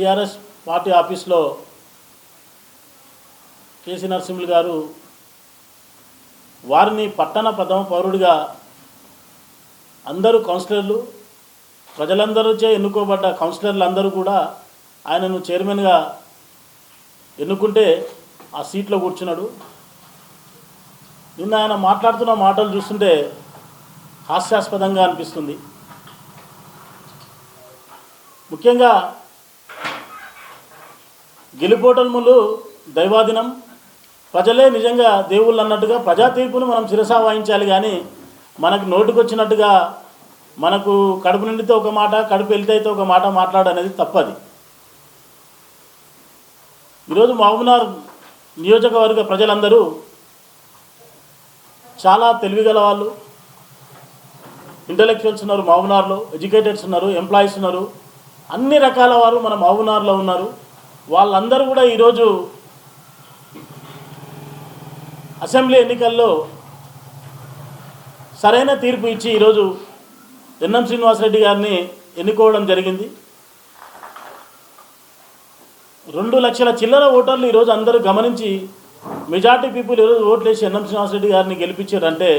TRS party ఆఫీస్లో KC Narasimhulu గారు వారిని పట్టణ ప్రథమ పౌరుడిగా అందరూ కౌన్సిలర్లు ప్రజలందరూచే ఎన్నుకోబడ్డ కౌన్సిలర్లు అందరూ కూడా ఆయనను చైర్మన్గా ఎన్నుకుంటే ఆ సీట్లో కూర్చున్నాడు. నిన్న ఆయన మాట్లాడుతున్న మాటలు చూస్తుంటే హాస్యాస్పదంగా అనిపిస్తుంది. ముఖ్యంగా గెలుపోటములు దైవాదినం ప్రజలే నిజంగా దేవుళ్ళు అన్నట్టుగా ప్రజా తీర్పును మనం శిరసా వాయించాలి కానీ మనకు నోటికొచ్చినట్టుగా మనకు కడుపు నిండితే ఒక మాట కడుపు వెళ్తే ఒక మాట మాట్లాడనేది తప్పది. ఈరోజు మహబూబ్నగర్ నియోజకవర్గ ప్రజలందరూ చాలా తెలివిగల వాళ్ళు. ఇంటలెక్చువల్స్ ఉన్నారు మహబూబ్నగర్లో ఎడ్యుకేటెడ్స్ ఉన్నారు ఎంప్లాయీస్ ఉన్నారు. అన్ని రకాల వారు మన మహబూబ్నగర్లో ఉన్నారు. వాళ్ళందరూ కూడా ఈరోజు అసెంబ్లీ ఎన్నికల్లో సరైన తీర్పు ఇచ్చి ఈరోజు ఎన్ఎం శ్రీనివాసరెడ్డి గారిని ఎన్నుకోవడం జరిగింది. రెండు లక్షల చిల్లర ఓటర్లు ఈరోజు అందరూ గమనించి మెజార్టీ పీపుల్ ఈరోజు ఓట్లు వేసి ఎన్ఎం శ్రీనివాసరెడ్డి గారిని గెలిపించారంటే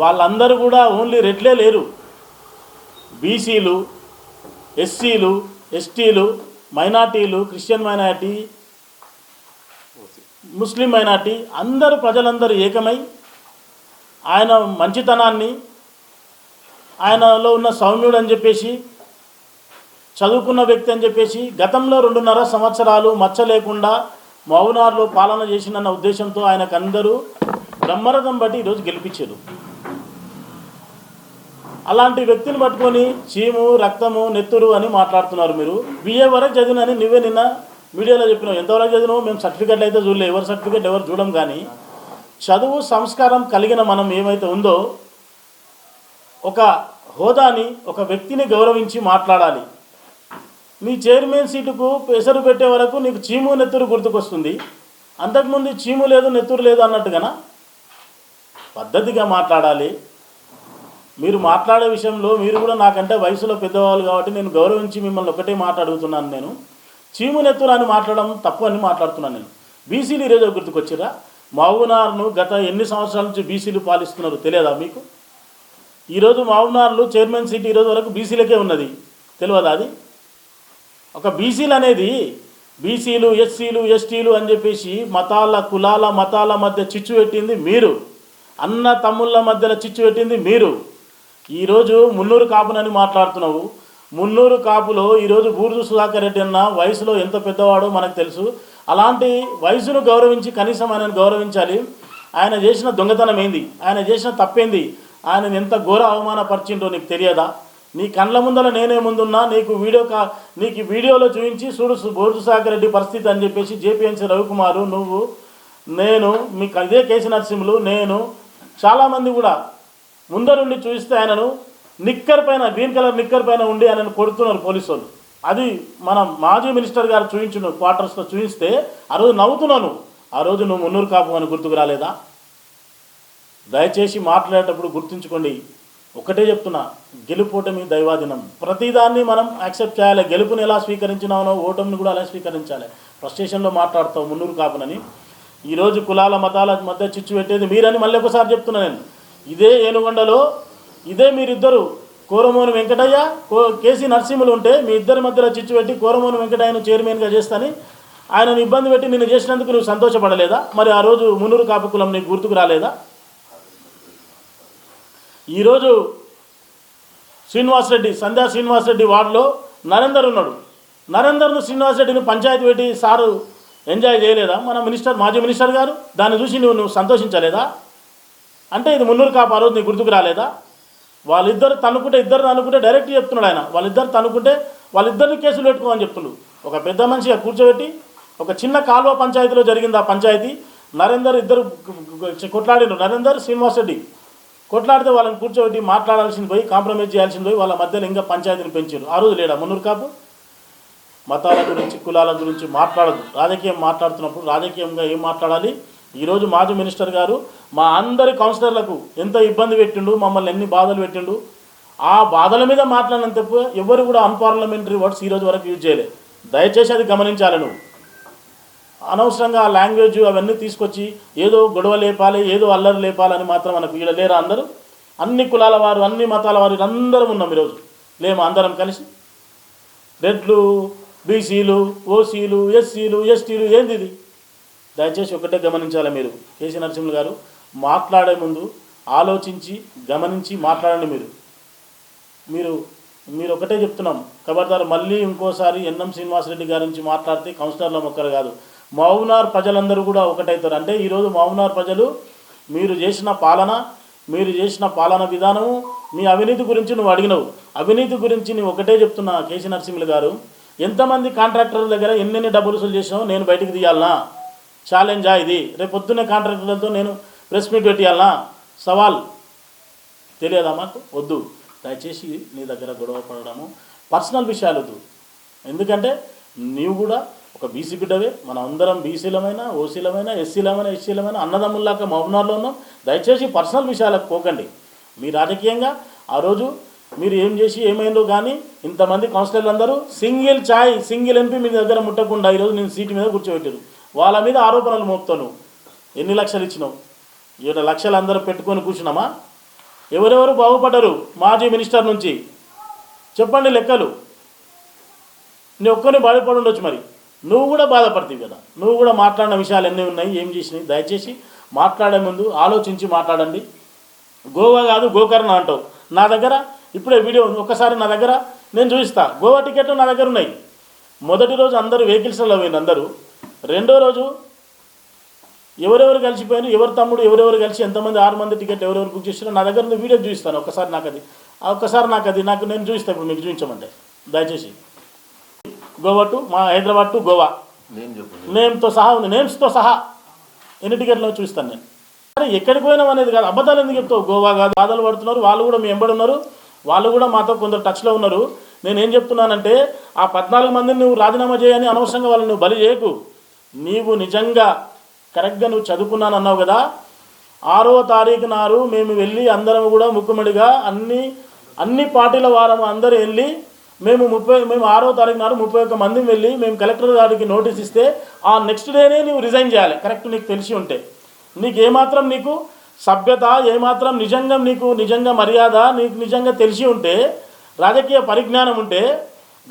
వాళ్ళందరూ కూడా ఓన్లీ రెట్లే లేరు. బీసీలు ఎస్సీలు ఎస్టీలు మైనార్టీలు క్రిస్టియన్ మైనార్టీ ముస్లిం మైనార్టీ అందరూ ప్రజలందరూ ఏకమై ఆయన మంచితనాన్ని ఆయనలో ఉన్న సౌమ్యుడు అని చెప్పేసి చదువుకున్న వ్యక్తి అని చెప్పేసి గతంలో రెండున్నర సంవత్సరాలు మచ్చ లేకుండా మౌనార్లో పాలన చేసినన్న ఉద్దేశంతో ఆయనకు అందరూ బ్రహ్మరథం బట్టి ఈరోజు గెలిపించారు. అలాంటి వ్యక్తిని పట్టుకొని చీము రక్తము నెత్తురు అని మాట్లాడుతున్నారు మీరు. బిఏ వరకు చదివినని నువ్వే నిన్న మీడియాలో చెప్పినావు. ఎంతవరకు చదివినావు? మేము సర్టిఫికెట్లు అయితే చూడలే. ఎవరు సర్టిఫికెట్ ఎవరు చూడడం కానీ చదువు సంస్కారం కలిగిన మనం ఏమైతే ఉందో ఒక హోదాని ఒక వ్యక్తిని గౌరవించి మాట్లాడాలి. నీ చైర్మన్ సీటుకు పెసరు పెట్టే వరకు నీకు చీము నెత్తురు గుర్తుకొస్తుంది. అంతకుముందు చీము లేదు నెత్తురు లేదు అన్నట్టుగానా? పద్ధతిగా మాట్లాడాలి. మీరు మాట్లాడే విషయంలో మీరు కూడా నాకంటే వయసులో పెద్దవాళ్ళు కాబట్టి నేను గౌరవించి మిమ్మల్ని ఒకటే మాట్లాడుతున్నాను నేను. చీము అని మాట్లాడడం తప్పు అని మాట్లాడుతున్నాను నేను. బీసీలు ఈరోజు గుర్తుకొచ్చిరా మావునార్ను గత ఎన్ని సంవత్సరాల నుంచి బీసీలు పాలిస్తున్నారు తెలియదా మీకు? ఈరోజు మావునార్లు చైర్మన్ సీట్ ఈరోజు వరకు బీసీలకే ఉన్నది. తెలియదా అది? ఒక బీసీలు అనేది బీసీలు ఎస్సీలు ఎస్టీలు అని చెప్పేసి మతాల కులాల మతాల మధ్య చిచ్చు పెట్టింది మీరు. అన్న తమ్ముళ్ళ మధ్యలో చిచ్చు పెట్టింది మీరు. ఈరోజు మున్నూరు కాపునని మాట్లాడుతున్నావు. మున్నూరు కాపులో ఈరోజు బూర్జు సుధాకర్ రెడ్డి అన్న వయసులో ఎంత పెద్దవాడో మనకు తెలుసు. అలాంటి వయసును గౌరవించి కనీసం ఆయనను గౌరవించాలి. ఆయన చేసిన దొంగతనం ఏంది? ఆయన చేసిన తప్పేంది? ఆయన ఎంత ఘోర అవమానపరిచిండో నీకు తెలియదా? నీ కండ్ల ముందర నేనే ముందున్నా నీకు వీడియో కా నీకు వీడియోలో చూపించి చూడు సు- బోర్డు సాగర్ రెడ్డి పరిస్థితి అని చెప్పేసి జేపీఎంసీ రవికుమారు నువ్వు నేను మీకు అదే కేసీ నరసింహులు నేను చాలామంది కూడా ముందరుండి చూస్తే ఆయనను నిక్కర్ పైన గ్రీన్ కలర్ నిక్కర్ పైన ఉండి ఆయనను కొడుతున్నారు పోలీసు వాళ్ళు అది మన మాజీ మినిస్టర్ గారు చూపించిన క్వార్టర్స్లో చూపిస్తే ఆ రోజు నవ్వుతున్నాను. ఆ రోజు నువ్వు మున్నూరు కాపు అని గుర్తుకు రాలేదా? దయచేసి మాట్లాడేటప్పుడు గుర్తుంచుకోండి. ఒకటే చెప్తున్నా గెలుపోటమి దైవాధీనం. ప్రతిదాన్ని మనం యాక్సెప్ట్ చేయాలి. గెలుపుని ఎలా స్వీకరించినామో ఓటమిని కూడా అలా స్వీకరించాలి. ఫ్రస్ట్రేషన్లో మాట్లాడతావు మున్నూరు కాపునని ఈరోజు కులాల మతాల మధ్య చిచ్చు పెట్టేది మీరని మళ్ళీ ఒకసారి చెప్తున్నా నేను. ఇదే ఏనుగొండలో ఇదే మీరిద్దరు కోరమోని వెంకటయ్య కో కేసీ నరసింహులు ఉంటే మీ ఇద్దరి మధ్యలో చిచ్చు పెట్టి కోరమోని వెంకటయ్యను చైర్మన్గా చేస్తాని ఆయనను ఇబ్బంది పెట్టి నిన్ను చేసినందుకు నువ్వు సంతోషపడలేదా? మరి ఆ రోజు మునూరు కాపుకులం నీకు గుర్తుకు రాలేదా? ఈరోజు శ్రీనివాసరెడ్డి సంధ్యా శ్రీనివాసరెడ్డి వార్డులో నరేందర్ ఉన్నాడు. నరేందర్ను శ్రీనివాసరెడ్డిని పంచాయతీ పెట్టి సారు ఎంజాయ్ చేయలేదా? మన మినిస్టర్ మాజీ మినిస్టర్ గారు దాన్ని చూసి నువ్వు నువ్వు సంతోషించలేదా? అంటే ఇది మున్నూరు కాపు ఆ రోజు నీకు గుర్తుకు రాలేదా? వాళ్ళిద్దరు తనుకుంటే ఇద్దరు అనుకుంటే డైరెక్ట్ చెప్తున్నాడు ఆయన. వాళ్ళిద్దరు తనుకుంటే వాళ్ళిద్దరిని కేసులు పెట్టుకోమని చెప్తున్నాడు. ఒక పెద్ద మనిషిగా కూర్చోబెట్టి ఒక చిన్న కాలువ పంచాయతీలో జరిగింది ఆ పంచాయతీ. నరేందర్ ఇద్దరు కొట్లాడినారు నరేందర్ శ్రీనివాస్ రెడ్డి. కొట్లాడితే వాళ్ళని కూర్చోబెట్టి మాట్లాడాల్సింది పోయి కాంప్రమైజ్ చేయాల్సింది పోయి వాళ్ళ మధ్యలో ఇంకా పంచాయతీని పెంచారు ఆ రోజు లేడా మున్నూరు కాపు? మతాల గురించి కులాల గురించి మాట్లాడదు రాజకీయం మాట్లాడుతున్నప్పుడు రాజకీయంగా ఏం మాట్లాడాలి? ఈరోజు మాజీ మినిస్టర్ గారు మా అందరి కౌన్సిలర్లకు ఎంత ఇబ్బంది పెట్టిండు మమ్మల్ని ఎన్ని బాధలు పెట్టిండు. ఆ బాధల మీద మాట్లాడినంత తప్ప ఎవరు కూడా అన్పార్లమెంటరీ వర్డ్స్ ఈరోజు వరకు యూజ్ చేయలేదు. దయచేసి అది గమనించాలి నువ్వు. అనవసరంగా ఆ లాంగ్వేజ్ అవన్నీ తీసుకొచ్చి ఏదో గొడవ లేపాలి ఏదో అల్లరి లేపాలని మాత్రం మనకు వీళ్ళ లేరా అందరూ? అన్ని కులాల వారు అన్ని మతాల వారు అందరం ఉన్నాం ఈరోజు. లేము? అందరం కలిసి. రెడ్లు బీసీలు ఓసీలు ఎస్సీలు ఎస్టీలు ఏంది ఇది? దయచేసి ఒకటే గమనించాలి మీరు. కేసీ నరసింహులు గారు మాట్లాడే ముందు ఆలోచించి గమనించి మాట్లాడండి మీరు. మీరు మీరు ఒకటే చెప్తున్నాం. ఖబర్దారు మళ్ళీ ఇంకోసారి ఎన్ఎం శ్రీనివాసరెడ్డి గారి నుంచి మాట్లాడితే కౌన్సిలర్ల మొక్కలు కాదు. మౌనార్ ప్రజలందరూ కూడా ఒకటవుతారు అంటే ఈరోజు మౌనార్ ప్రజలు మీరు చేసిన పాలన మీరు చేసిన పాలన విధానము మీ అవినీతి గురించి నువ్వు అడిగినవు. అవినీతి గురించి నువ్వు ఒకటే చెప్తున్నా కేసీ నరసింహులు గారు. ఎంతమంది కాంట్రాక్టర్ల దగ్గర ఎన్నెన్ని డబ్బులు వసూలు చేసినావు నేను బయటికి తీయాలనా? ఛాలెంజా ఇది? రేపు పొద్దున్నే కాంట్రాక్టర్లతో నేను ప్రెస్ మీట్ పెట్టియాలనా? సవాల్. తెలియదా మాకు? వద్దు. దయచేసి నీ దగ్గర గొడవ పడడము. పర్సనల్ విషయాలు వద్దు. ఎందుకంటే నీవు కూడా ఒక బీసీ బిడ్డవే. మన అందరం బీసీలమైన ఓసీలమైన ఎస్సీలమైన ఎస్సీలమైన అన్నదమ్ముల్లాక మౌనాల్లో ఉన్నాం. దయచేసి పర్సనల్ విషయాలకు పోకండి. మీ రాజకీయంగా ఆ రోజు మీరు ఏం చేసి ఏమైందో కానీ ఇంతమంది కౌన్సిలర్లు అందరూ సింగిల్ ఛాయ్ సింగిల్ ఎంపీ మీ దగ్గర ముట్టకుండా ఈరోజు నేను సీటు మీద కూర్చోబెట్టారు. వాళ్ళ మీద ఆరోపణలు మోపుతాను. ఎన్ని లక్షలు ఇచ్చినావు? ఏడు లక్షలు అందరూ పెట్టుకొని కూర్చున్నామా? ఎవరెవరు బాగుపడ్డరు? మాజీ మినిస్టర్ నుంచి. చెప్పండి లెక్కలు. నీ ఒక్కరిని బాధపడి ఉండొచ్చు మరి. నువ్వు కూడా బాధపడతావు కదా. నువ్వు కూడా మాట్లాడిన విషయాలు ఎన్ని ఉన్నాయి? ఏం చేసినాయి? దయచేసి మాట్లాడే ముందు ఆలోచించి మాట్లాడండి. గోవా కాదు గోకర్ణ అంటావు. నా దగ్గర ఇప్పుడే వీడియో ఉంది. ఒక్కసారి నా దగ్గర నేను చూపిస్తా. గోవా టికెట్లు నా దగ్గర ఉన్నాయి. మొదటి రోజు అందరూ వెహికల్స్లో పోయింది అందరూ రెండో రోజు ఎవరెవరు కలిసిపోయారు? ఎవరు తమ్ముడు ఎవరెవరు కలిసి ఎంతమంది ఆరు మంది టికెట్ ఎవరెవరు బుక్ చేసినా నా దగ్గర ఉంది వీడియో చూపిస్తాను. ఒక్కసారి నాకు అది ఆ ఒక్కసారి నాకు అది నాకు నేను చూపిస్తాను ఇప్పుడు మీకు చూపించమంటే. దయచేసి. గోవా టు మా హైదరాబాద్ టు గోవా. నేను నేమ్తో సహా ఉంది. నేమ్స్తో సహా ఎన్ని టికెట్లు చూస్తాను నేను. అరే ఎక్కడికి పోయినాం అనేది కాదు. అబద్ధాలు ఎందుకు చెప్తావు? గోవా కాదు. బాధలు పడుతున్నారు. వాళ్ళు కూడా మీ ఎంబడి ఉన్నారు. వాళ్ళు కూడా మాతో కొందరు టచ్లో ఉన్నారు. నేను ఏం చెప్తున్నానంటే ఆ పద్నాలుగు మందిని నువ్వు రాజీనామా చేయని అనవసరంగా వాళ్ళని నువ్వు బలి చేయకు. నీవు నిజంగా కరెక్ట్గా నువ్వు చదువుకున్నాను అన్నావు కదా ఆరో తారీఖు నారు మేము వెళ్ళి అందరం కూడా ముక్కుమడిగా అన్ని అన్ని పార్టీల వారం అందరూ వెళ్ళి మేము ముప్పై మేము ఆరో తారీఖు నాడు ముప్పై ఒక్క మంది వెళ్ళి మేము కలెక్టర్ గారికి నోటీస్ ఇస్తే ఆ నెక్స్ట్ డేనే నువ్వు రిజైన్ చేయాలి. కరెక్ట్ నీకు తెలిసి ఉంటే. నీకు ఏమాత్రం నీకు సభ్యత ఏమాత్రం నిజంగా నీకు నిజంగా మర్యాద నీకు నిజంగా తెలిసి ఉంటే రాజకీయ పరిజ్ఞానం ఉంటే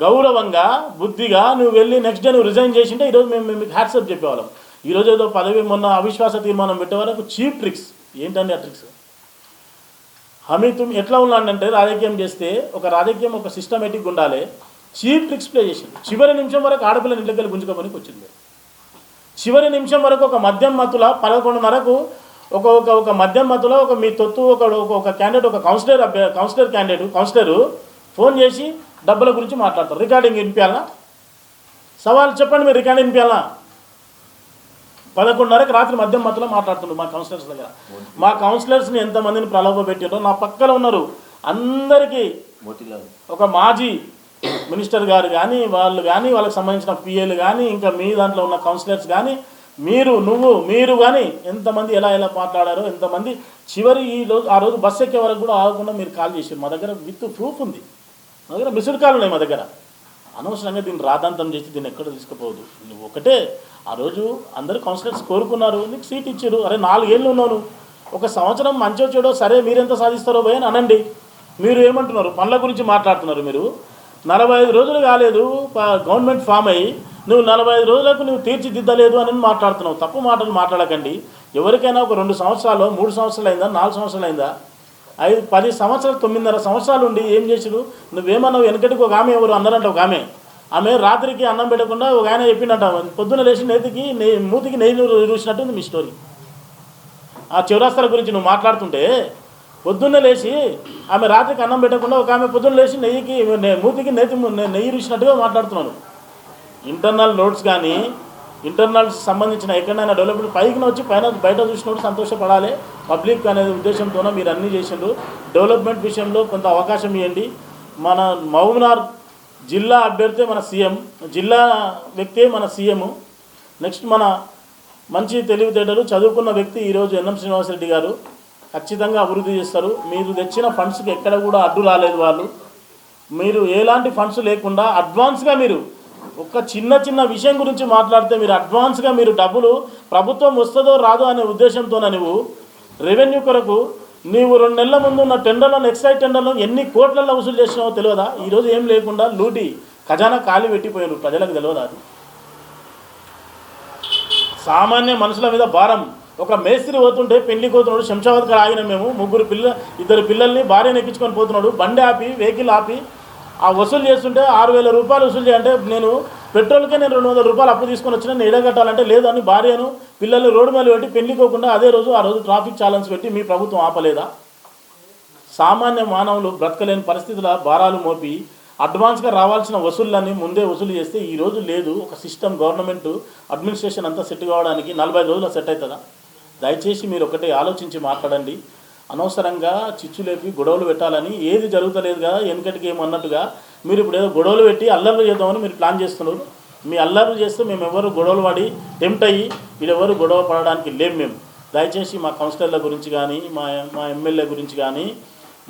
గౌరవంగా బుద్ధిగా నువ్వు వెళ్ళి నెక్స్ట్ డే నువ్వు రిజైన్ చేసింటే ఈరోజు మేము మీకు హ్యాట్సప్ చెప్పేవాళ్ళం. ఈరోజు ఏదో పదవి మొన్న అవిశ్వాస తీర్మానం పెట్టే వరకు చీప్ ట్రిక్స్ ఏంటండి ఆ ట్రిక్స్ హమీ ఎట్లా ఉన్నాడంటే రాజకీయం చేస్తే ఒక రాజకీయం ఒక సిస్టమేటిక్ ఉండాలి. చీప్ ట్రిక్స్ ప్లే చేసింది చివరి నిమిషం వరకు ఆడపిల్లని ఇంటికి గుంజుకోమనికి వచ్చింది చివరి నిమిషం వరకు ఒక మద్యం మత్తుల పదకొండున్నరకు ఒక ఒక ఒక మద్యం మత్తులో ఒక మీ తొత్తు ఒక ఒక- క్యాండిడేట్ ఒక councillor councillor candidate councillor phone చేసి డబ్బుల గురించి మాట్లాడతారు. రికార్డింగ్ వినిపించాలా సవాల్ చెప్పండి మీరు రికార్డింగ్ వినిపించాలా పదకొండున్నరకు రాత్రి మద్యం మత్తులో మాట్లాడుతున్నారు మా కౌన్సిలర్స్ దగ్గర. మా కౌన్సిలర్స్ని ఎంతమందిని ప్రలోభ పెట్టారో నా పక్కన ఉన్నారు. అందరికీ ఒక మాజీ మినిస్టర్ గారు కానీ వాళ్ళు కానీ వాళ్ళకి సంబంధించిన పిఏలు కానీ ఇంకా మీ దాంట్లో ఉన్న కౌన్సిలర్స్ కానీ మీరు నువ్వు మీరు కానీ ఎంతమంది ఎలా ఎలా మాట్లాడారో ఎంతమంది చివరి ఈ రోజు ఆ రోజు బస్సు ఎక్కే వరకు కూడా ఆగకుండా మీరు కాల్ చేసారు మా దగ్గర విత్ ప్రూఫ్ ఉంది. మా దగ్గర మిస్డ్ కాల్ ఉన్నాయి మా దగ్గర. అనవసరంగా దీన్ని రాదాంతం చేసి దీన్ని ఎక్కడ తీసుకుపోవద్దు నువ్వు ఒకటే ఆ రోజు అందరు కౌన్సిలర్స్ కోరుకున్నారు నీకు సీట్ ఇచ్చారు. అరే నాలుగేళ్ళు ఉన్నాను. ఒక సంవత్సరం మంచో చెడో సరే మీరెంత సాధిస్తారో భయ అని అనండి. మీరు ఏమంటున్నారు? పనుల గురించి మాట్లాడుతున్నారు మీరు. నలభై ఐదు రోజులు కాలేదు గవర్నమెంట్ ఫామ్ అయ్యి నువ్వు నలభై ఐదు రోజులకు నువ్వు తీర్చిదిద్దలేదు అని మాట్లాడుతున్నావు. తప్పు మాటలు మాట్లాడకండి. ఎవరికైనా ఒక రెండు సంవత్సరాలు మూడు సంవత్సరాలు అయిందా నాలుగు సంవత్సరాలు అయిందా? ఐదు పది సంవత్సరాలు తొమ్మిదిన్నర సంవత్సరాలు ఉండి ఏం చేసాడు? నువ్వేమన్నావు వెనకటికి ఒక ఆమె ఎవరు? అన్నారంట ఒక ఆమె. ఆమె రాత్రికి అన్నం పెట్టకుండా ఒక ఆయన చెప్పిండట పొద్దున్న లేచి నేతికి నెయ్యి మూతికి నెయ్యి చూసినట్టుంది మీ స్టోరీ. ఆ చివరాస్తల గురించి నువ్వు మాట్లాడుతుంటే పొద్దున్నే లేచి ఆమె రాత్రికి అన్నం పెట్టకుండా ఒక ఆమె పొద్దున్న లేచి నెయ్యికి మూతికి నెయ్యి నెయ్యి రుచినట్టుగా మాట్లాడుతున్నాను ఇంటర్నల్ నోట్స్ కానీ ఇంటర్నల్స్ సంబంధించిన ఎక్కడైనా డెవలప్మెంట్ పైకి వచ్చి పైన బయట చూసినప్పుడు సంతోషపడాలి. పబ్లిక్ అనే ఉద్దేశంతోనే మీరు అన్నీ చేసిండ్రు. డెవలప్మెంట్ విషయంలో కొంత అవకాశం ఇవ్వండి. మన మహబూబ్నార్ జిల్లా అభ్యర్థి మన సీఎం జిల్లా వ్యక్తే మన సీఎం. నెక్స్ట్ మన మంచి తెలివితేటలు చదువుకున్న వ్యక్తి ఈరోజు ఎన్ఎం శ్రీనివాసరెడ్డి గారు. ఖచ్చితంగా అభివృద్ధి చేస్తారు. మీరు తెచ్చిన ఫండ్స్కి ఎక్కడ కూడా అడ్డు రాలేదు వాళ్ళు. మీరు ఎలాంటి ఫండ్స్ లేకుండా అడ్వాన్స్గా మీరు ఒక చిన్న చిన్న విషయం గురించి మాట్లాడితే మీరు అడ్వాన్స్గా మీరు డబ్బులు ప్రభుత్వం వస్తుందో రాదో అనే ఉద్దేశంతోనే నువ్వు రెవెన్యూ కొరకు నీవు రెండు నెలల ముందు ఉన్న టెండర్లను ఎక్సైజ్ టెండర్లను ఎన్ని కోట్లలో వసూలు చేసినావో తెలియదా? ఈరోజు ఏం లేకుండా లూటి ఖజానా ఖాళీ పెట్టిపోయారు ప్రజలకు తెలియదా అది? సామాన్య మనుషుల మీద భారం. ఒక మేస్త్రి పోతుంటే పెళ్ళి పోతున్నాడు శంషాబాద్ కాడ ఆగిన మేము. ముగ్గురు పిల్ల ఇద్దరు పిల్లల్ని భార్యను ఎక్కించుకొని పోతున్నాడు. బండి ఆపి వెహికల్ ఆపి ఆ వసూలు చేస్తుంటే ఆరు వేల రూపాయలు వసూలు చేయంటే నేను పెట్రోల్కే నేను రెండు వందల రూపాయలు అప్పు తీసుకొని వచ్చిన నేను కట్టాలంటే లేదని భార్యను పిల్లల్ని రోడ్డు మీద పెట్టి పెళ్ళికోకుండా అదే రోజు ఆ రోజు ట్రాఫిక్ ఛాలెంజ్ పెట్టి మీ ప్రభుత్వం ఆపలేదా? సామాన్య మానవులు బ్రతకలేని పరిస్థితుల భారాలు మోపి అడ్వాన్స్గా రావాల్సిన వసూళ్ళని ముందే వసూలు చేస్తే ఈ రోజు లేదు. ఒక సిస్టమ్ గవర్నమెంట్ అడ్మినిస్ట్రేషన్ అంతా సెట్ కావడానికి నలభై రోజులు సెట్ అవుతుందా? దయచేసి మీరు ఒకటే ఆలోచించి మాట్లాడండి. అనవసరంగా చిచ్చు లేపి గొడవలు పెట్టాలని ఏది జరుగుతలేదు కదా వెనుకటికి ఏమన్నట్టుగా మీరు ఇప్పుడు ఏదో గొడవలు పెట్టి అల్లర్లు చేద్దామని మీరు ప్లాన్ చేస్తున్నారు. మీ అల్లర్లు చేస్తే మేము ఎవరు గొడవలు పడి టెంప్ట్ అయ్యి వీరెవరు గొడవ పడడానికి లేం మేము. దయచేసి మా కౌన్సిలర్ల గురించి కానీ మా మా ఎమ్మెల్యే గురించి కానీ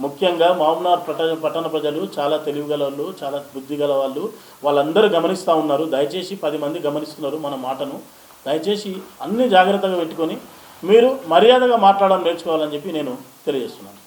ముఖ్యంగా మామూనార్ పట్టణ పట్టణ ప్రజలు చాలా తెలివిగల వాళ్ళు చాలా బుద్ధి గల వాళ్ళు వాళ్ళందరూ గమనిస్తూ ఉన్నారు. దయచేసి పది మంది గమనిస్తున్నారు మన మాటను. దయచేసి అన్ని జాగ్రత్తగా పెట్టుకొని మీరు మర్యాదగా మాట్లాడడం నేర్చుకోవాలని చెప్పి నేను తెలియజేస్తున్నాను.